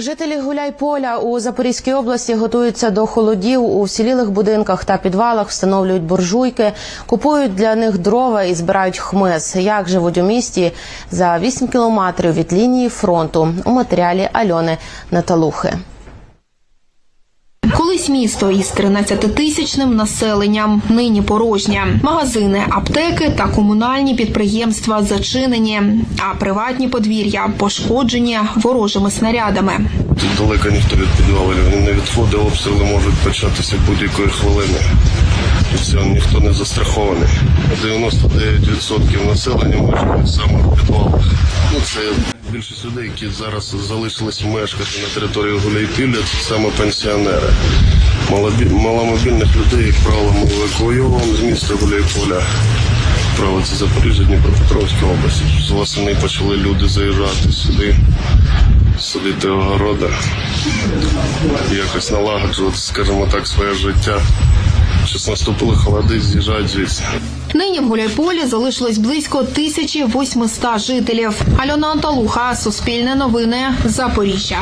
Жителі Гуляйполя у Запорізькій області готуються до холодів. У всілілих будинках та підвалах встановлюють буржуйки, купують для них дрова і збирають хмиз. Як живуть у місті за 8 кілометрів від лінії фронту у матеріалі Альони Наталухи. Колись місто із 13-тисячним населенням, нині порожнє. Магазини, аптеки та комунальні підприємства зачинені, а приватні подвір'я пошкоджені ворожими снарядами. Тут далеко ніхто від підвалів не відходить, обстріли можуть початися будь-якої хвилини. І все, ніхто не застрахований. 99% населення мешкають саме в підвалах. Ну, це більшість людей, які зараз залишились мешкати на території Гуляйпілля, це саме пенсіонери. Маломобільних людей, як правило, ми евакуйовуємо з міста Гуляйполя. Це Запоріжжя, Дніпропетровська область. З восени почали люди заїжджати сюди садити огороди, якось налагоджувати, скажімо так, своє життя. Щось наступили холоди, з'їжджають звідси. Нині в Гуляйполі залишилось близько 1800 жителів. Альона Анталуха, Суспільне новини, Запоріжжя.